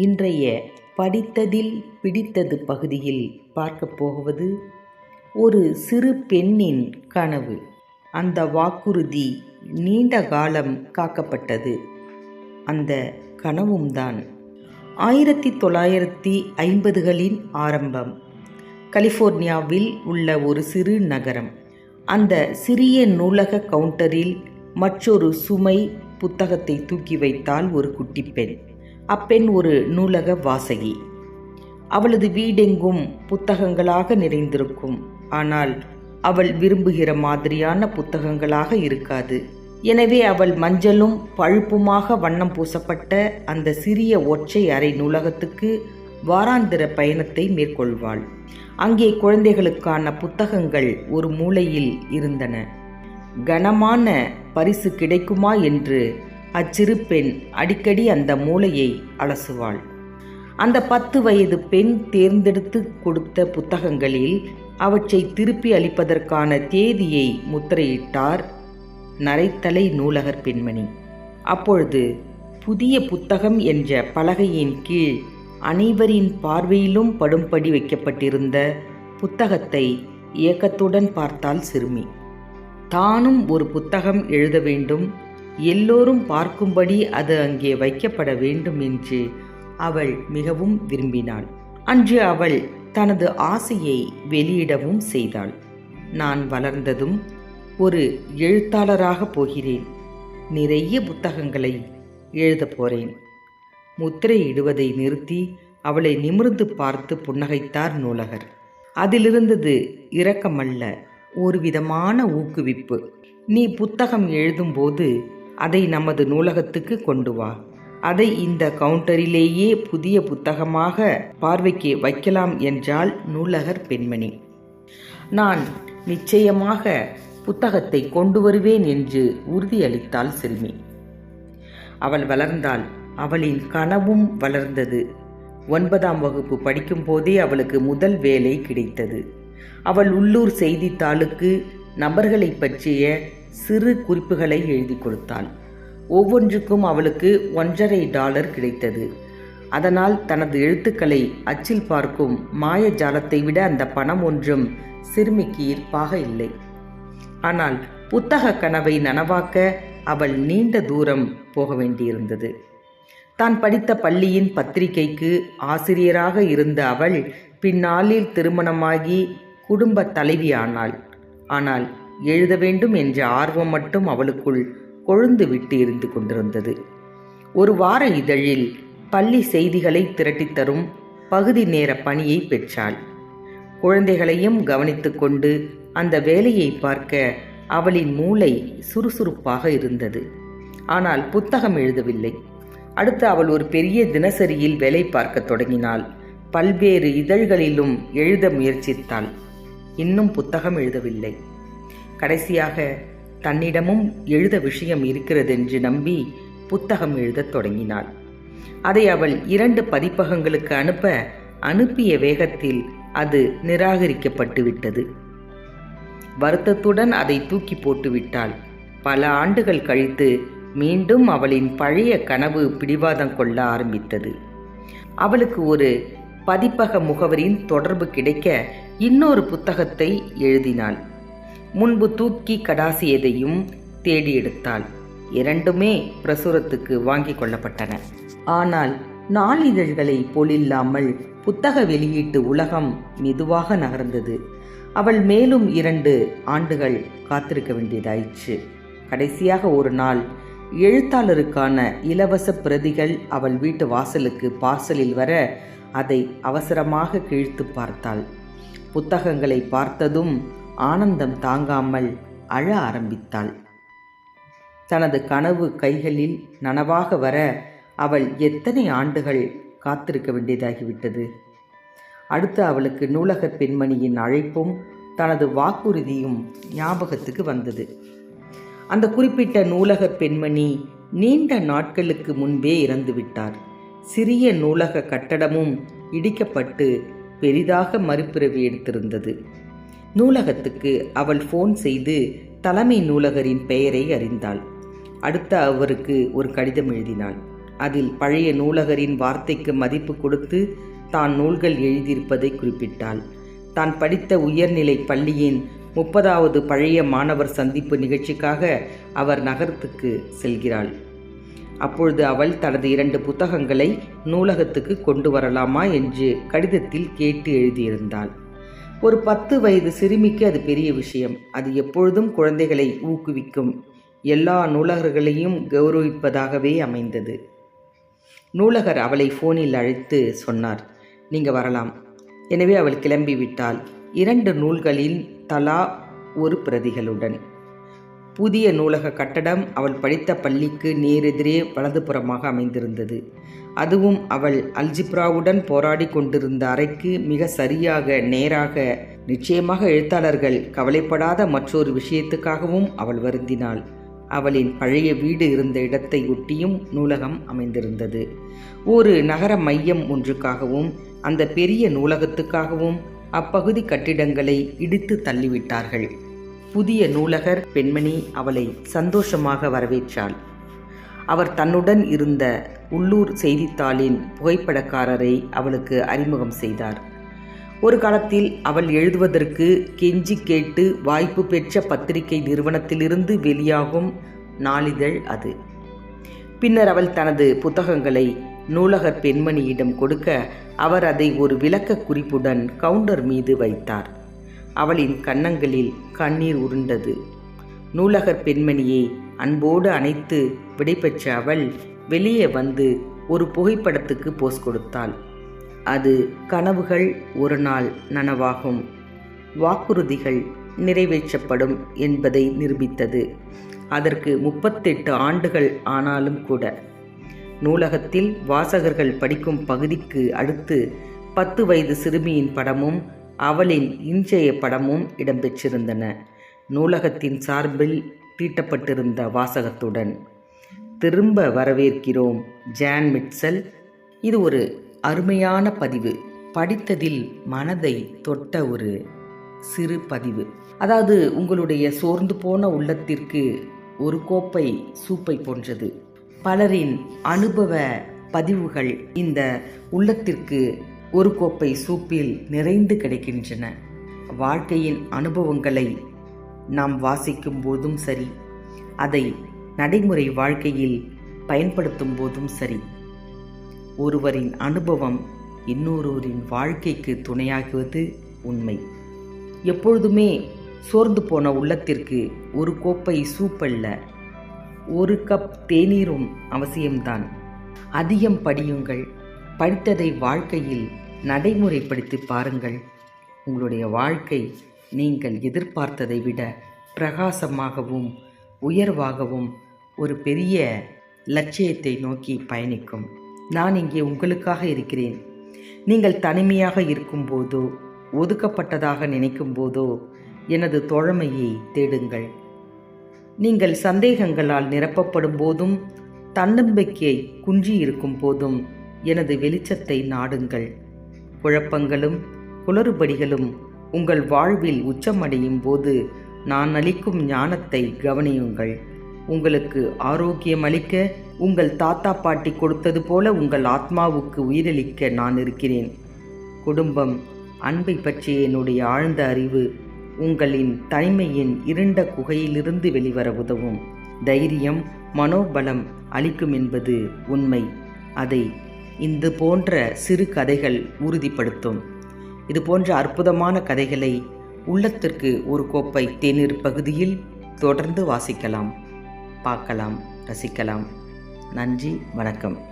இன்றைய படித்ததில் பிடித்தது பகுதியில் பார்க்கப் போவது ஒரு சிறு பெண்ணின் கனவு. அந்த வாக்குறுதி நீண்ட காலம் காக்கப்பட்டது. அந்த கனவும்தான் ஆயிரத்தி தொள்ளாயிரத்தி ஐம்பதுகளின் ஆரம்பம். கலிஃபோர்னியாவில் உள்ள ஒரு சிறு நகரம். அந்த சிறிய நூலக கவுண்டரில் மற்றொரு சுமை புத்தகத்தை தூக்கி வைத்தால் ஒரு குட்டி பெண். அப்பெண் ஒரு நூலக வாசகி. அவளது வீடெங்கும் புத்தகங்களாக நிறைந்திருக்கும். ஆனால் அவள் விரும்புகிற மாதிரியான புத்தகங்களாக இருக்காது. எனவே அவள் மஞ்சளும் பழுப்புமாக வண்ணம் பூசப்பட்ட அந்த சிறிய ஒற்றை அறை நூலகத்துக்கு வாராந்திர பயணத்தை மேற்கொள்வாள். அங்கே குழந்தைகளுக்கான புத்தகங்கள் ஒரு மூலையில் இருந்தன. கனமான பரிசு கிடைக்குமா என்று அச்சிறு பெண் அடிக்கடி அந்த மூளையை அலசுவாள். அந்த பத்து வயது பெண் தேர்ந்தெடுத்து கொடுத்த புத்தகங்களில் அவற்றை திருப்பி அளிப்பதற்கான தேதியை முத்திரையிட்டார் நரைத்தலை நூலகர் பெண்மணி. அப்பொழுது புதிய புத்தகம் என்ற பலகையின் கீழ் அனைவரின் பார்வையிலும் படும்படி வைக்கப்பட்டிருந்த புத்தகத்தை இயக்கத்துடன் பார்த்தால் சிறுமி. தானும் ஒரு புத்தகம் எழுத வேண்டும் எல்லோரும் பார்க்கும்படி அது அங்கே வைக்கப்பட வேண்டும் என்று அவள் மிகவும் விரும்பினாள். அன்று அவள் தனது ஆசையை வெளியிடவும் செய்தாள். நான் வளர்ந்ததும் ஒரு எழுத்தாளராக போகிறேன். நிறைய புத்தகங்களை எழுதப் போகிறேன் முத்திரையிடுவதை நிறுத்தி அவளை நிமிர்ந்து பார்த்து புன்னகைத்தார் நூலகர். அதிலிருந்தது இரக்கமல்ல ஒரு விதமான ஊக்குவிப்பு. நீ புத்தகம் எழுதும்போது அதை நமது நூலகத்துக்கு கொண்டு வா. அதை இந்த கவுண்டரிலேயே புதிய புத்தகமாக பார்வைக்கு வைக்கலாம் என்றால் நூலகர் பெண்மணி. நான் நிச்சயமாக புத்தகத்தை கொண்டு வருவேன் என்று உறுதியளித்தாள் சிறுமி. அவள் வளர்ந்தாள். அவளின் கனவும் வளர்ந்தது. ஒன்பதாம் வகுப்பு படிக்கும்போதே அவளுக்கு முதல் வேலை கிடைத்தது. அவள் உள்ளூர் செய்தித்தாளுக்கு நபர்களை பற்றிய சிறு குறிப்புகளை எழுதி கொடுத்தாள் ஒவ்வொன்றுக்கும் அவளுக்கு ஒன்றரை டாலர் கிடைத்தது. அதனால் தனது எழுத்துக்களை அச்சில் பார்க்கும் மாய ஜாலத்தை விட அந்த பணம் ஒன்றும் சிறுமிக்கு ஈர்ப்பாக இல்லை. ஆனால் புத்தக கனவை நனவாக்க அவள் நீண்ட தூரம் போக வேண்டியிருந்தது. தான் படித்த பள்ளியின் பத்திரிகைக்கு ஆசிரியராக இருந்த அவள் பின்னாளில் திருமணமாகி குடும்ப தலைவியானாள். ஆனால் எழுத வேண்டும் என்ற ஆர்வம் மட்டும் அவளுக்குள் கொழுந்து விட்டு இருந்து கொண்டிருந்தது. ஒரு வார இதழில் பள்ளி செய்திகளை திரட்டித் தரும் பகுதி நேர பணியை பெற்றாள். குழந்தைகளையும் கவனித்து கொண்டு அந்த வேலையை பார்க்க அவளின் மூளை சுறுசுறுப்பாக இருந்தது. ஆனால் புத்தகம் எழுதவில்லை. அடுத்து அவள் ஒரு பெரிய தினசரியில் வேலை பார்க்க தொடங்கினாள். பல்வேறு இதழ்களிலும் எழுத முயற்சித்தாள். இன்னும் புத்தகம் எழுதவில்லை. கடைசியாக தன்னிடமும் எழுத விஷயம் இருக்கிறதென்று நம்பி புத்தகம் எழுதத் தொடங்கினாள். அதை அவள் இரண்டு பதிப்பகங்களுக்கு அனுப்ப அனுப்பிய வேகத்தில் அது நிராகரிக்கப்பட்டு விட்டது வருத்தத்துடன் அதை தூக்கி போட்டுவிட்டாள். பல ஆண்டுகள் கழித்து மீண்டும் அவளின் பழைய கனவு பிடிவாதம் கொள்ள ஆரம்பித்தது. அவளுக்கு ஒரு பதிப்பக முகவரின் தொடர்பு கிடைக்க இன்னொரு புத்தகத்தை எழுதினாள். முன்பு தூக்கி கடாசியதையும் தேடி எடுத்தாள் இரண்டுமே பிரசுரத்துக்கு வாங்கி கொள்ளப்பட்டன. ஆனால் நாளிதழ்களை போலில்லாமல் புத்தக வெளியீட்டு உலகம் மெதுவாக நகர்ந்தது. அவள் மேலும் இரண்டு ஆண்டுகள் காத்திருக்க வேண்டியதாயிற்று. கடைசியாக ஒரு நாள் எழுத்தாளருக்கான இலவச பிரதிகள் அவள் வீட்டு வாசலுக்கு பார்சலில் வர அதை அவசரமாக கிழித்து பார்த்தாள். புத்தகங்களை பார்த்ததும் ஆனந்தம் தாங்காமல் அழ ஆரம்பித்தாள். தனது கனவு கைகளில் நனவாக வர அவள் எத்தனை ஆண்டுகள் காத்திருக்க வேண்டியதாகிவிட்டது. அடுத்து அவளுக்கு நூலகப் பெண்மணியின் அழைப்பும் தனது வாக்குறுதியும் ஞாபகத்துக்கு வந்தது. அந்த குறிப்பிட்ட நூலகப் பெண்மணி நீண்ட நாட்களுக்கு முன்பே இறந்துவிட்டார். சிறிய நூலக கட்டடமும் இடிக்கப்பட்டு பெரிதாக மறுபிறவி எடுத்திருந்தது. நூலகத்துக்கு அவள் ஃபோன் செய்து தலைமை நூலகரின் பெயரை அறிந்தாள். அடுத்த அவருக்கு ஒரு கடிதம் எழுதினாள். அதில் பழைய நூலகரின் வார்த்தைக்கு மதிப்பு கொடுத்து தான் நூல்கள் எழுதியிருப்பதை குறிப்பிட்டாள். தான் படித்த உயர்நிலை பள்ளியின் முப்பதாவது பழைய மாணவர் சந்திப்பு நிகழ்ச்சிக்காக அவர் நகரத்துக்கு செல்கிறாள். அப்பொழுது அவள் தனது இரண்டு புத்தகங்களை நூலகத்துக்கு கொண்டு வரலாமா என்று கடிதத்தில் கேட்டு எழுதியிருந்தாள். ஒரு பத்து வயது சிறுமிக்கு அது பெரிய விஷயம். அது எப்பொழுதும் குழந்தைகளை ஊக்குவிக்கும். எல்லா நூலகர்களையும் கௌரவிப்பதாகவே அமைந்தது. நூலகர் அவளை ஃபோனில் அழைத்து சொன்னார் நீங்கள் வரலாம். எனவே அவள் கிளம்பிவிட்டாள். இரண்டு நூல்களில் தலா ஒரு பிரதிகளுடன். புதிய நூலக கட்டடம் அவள் படித்த பள்ளிக்கு நேரெதிரே வலதுபுறமாக அமைந்திருந்தது. அதுவும் அவள் அல்ஜிப்ராவுடன் போராடி கொண்டிருந்த அறைக்கு மிக சரியாக நேராக நிச்சயமாக எழுத்தாளர்கள் கவலைப்படாத மற்றொரு விஷயத்துக்காகவும் அவள் வருந்தினாள். அவளின் பழைய வீடு இருந்த இடத்தை ஒட்டியும் நூலகம் அமைந்திருந்தது. ஒரு நகர மையம் ஒன்றுக்காகவும் அந்த பெரிய நூலகத்துக்காகவும் அப்பகுதி கட்டிடங்களை இடித்து தள்ளிவிட்டார்கள். புதிய நூலகர் பெண்மணி அவளை சந்தோஷமாக வரவேற்றாள். அவர் தன்னுடன் இருந்த உள்ளூர் செய்தித்தாளின் புகைப்படக்காரரை அவளுக்கு அறிமுகம் செய்தார். ஒரு காலத்தில் அவள் எழுதுவதற்கு கெஞ்சி கேட்டு வாய்ப்பு பெற்ற பத்திரிகை நிறுவனத்திலிருந்து வெளியாகும் நாளிதழ் அது. பின்னர் அவள் தனது புத்தகங்களை நூலகர் பெண்மணியிடம் கொடுக்க அவர் அதை ஒரு விளக்க குறிப்புடன் கவுண்டர் மீது வைத்தார். அவளின் கன்னங்களில் கண்ணீர் உருண்டது. நூலகர் பெண்மணியை அன்போடு அணைத்து விடைபெற்ற அவள் வெளியே வந்து ஒரு புகைப்படத்துக்கு போஸ் கொடுத்தாள். அது கனவுகள் ஒரு நாள் நனவாகும். வாக்குறுதிகள் நிறைவேற்றப்படும் என்பதை நிரூபித்தது. அதற்கு முப்பத்தெட்டு ஆண்டுகள் ஆனாலும் கூட. நூலகத்தில் வாசகர்கள் படிக்கும் பகுதிக்கு அடுத்து பத்து வயது சிறுமியின் படமும் அவளின் இன்றைய படமும் இடம்பெற்றிருந்தன. நூலகத்தின் சார்பில் தீட்டப்பட்டிருந்த வாசகத்துடன் திரும்ப வரவேற்கிறோம். ஜான் மிட்சல் இது ஒரு அருமையான பதிவு. படித்ததில் மனதை தொட்ட ஒரு சிறு பதிவு. அதாவது உங்களுடைய சோர்ந்து போன உள்ளத்திற்கு ஒரு கோப்பை சூப்பை போன்றது. பலரின் அனுபவ பதிவுகள் இந்த உள்ளத்திற்கு ஒரு கோப்பை சூப்பில் நிறைந்து கிடைக்கின்றன. வாழ்க்கையின் அனுபவங்களை நாம் வாசிக்கும் போதும் சரி அதை நடைமுறை வாழ்க்கையில் பயன்படுத்தும் போதும் சரி. ஒருவரின் அனுபவம் இன்னொருவரின் வாழ்க்கைக்கு துணையாகுவது உண்மை. எப்பொழுதுமே சோர்ந்து போன உள்ளத்திற்கு ஒரு கோப்பை சூப்பல்ல. ஒரு கப் தேநீரும் அவசியம்தான். அதிகம் படியுங்கள். படித்ததை வாழ்க்கையில் நடைமுறைப்படுத்தி பாருங்கள். உங்களுடைய வாழ்க்கை நீங்கள் எதிர்பார்த்ததை விட பிரகாசமாகவும் உயர்வாகவும் ஒரு பெரிய லட்சியத்தை நோக்கி பயணிக்கும். நான் இங்கே உங்களுக்காக இருக்கிறேன். நீங்கள் தனிமையாக இருக்கும்போதோ ஒதுக்கப்பட்டதாக நினைக்கும் போதோ எனது தோழமையை தேடுங்கள். நீங்கள் சந்தேகங்களால் நிரப்பப்படும் போதும் தன்னம்பிக்கை குன்றி இருக்கும் போதும் எனது வெளிச்சத்தை நாடுங்கள். குழப்பங்களும் குளறுபடிகளும் உங்கள் வாழ்வில் உச்சமடையும் போது நான் அளிக்கும் ஞானத்தை கவனியுங்கள். உங்களுக்கு ஆரோக்கியம் அளிக்க உங்கள் தாத்தா பாட்டி கொடுத்தது போல உங்கள் ஆத்மாவுக்கு உயிரளிக்க நான் இருக்கிறேன். குடும்பம் அன்பை பற்றிய என்னுடைய ஆழ்ந்த அறிவு உங்களின் தனிமையின் இருண்ட குகையிலிருந்து வெளிவர உதவும். தைரியம் மனோபலம் அளிக்கும் என்பது உண்மை. அதை இந்த போன்ற சிறு கதைகள் உறுதிப்படுத்தும். இது போன்ற அற்புதமான கதைகளை உள்ளத்திற்கு ஒரு கோப்பை தேநீர் பகுதியில் தொடர்ந்து வாசிக்கலாம். பார்க்கலாம் ரசிக்கலாம். நன்றி வணக்கம்.